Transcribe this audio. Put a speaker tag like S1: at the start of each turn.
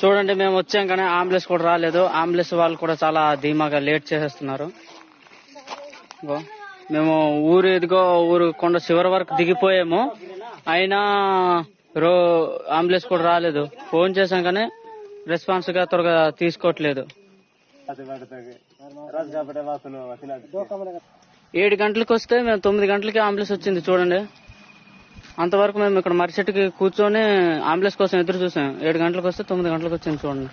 S1: చూడండి మేము వచ్చాం కానీ అంబులెన్స్ కూడా రాలేదు. అంబులెన్స్ వాళ్ళు కూడా చాలా ధీమాగా లేట్ చేసేస్తున్నారు. మేము ఊరు ఎదుగో ఊరు కొండ చివరి వరకు దిగిపోయాము. అయినా రో అంబులెన్స్ కూడా రాలేదు. ఫోన్ చేశాం కానీ రెస్పాన్స్గా త్వరగా తీసుకోవట్లేదు. ఏడు గంటలకు వస్తే మేము తొమ్మిది గంటలకి అంబులెన్స్ వచ్చింది చూడండి. అంతవరకు మేము ఇక్కడ మరిచెట్టుకి కూర్చొని అంబులెన్స్ కోసం ఎదురు చూసాం. ఏడు గంటలకు వస్తే తొమ్మిది గంటలకు వచ్చింది చూడండి.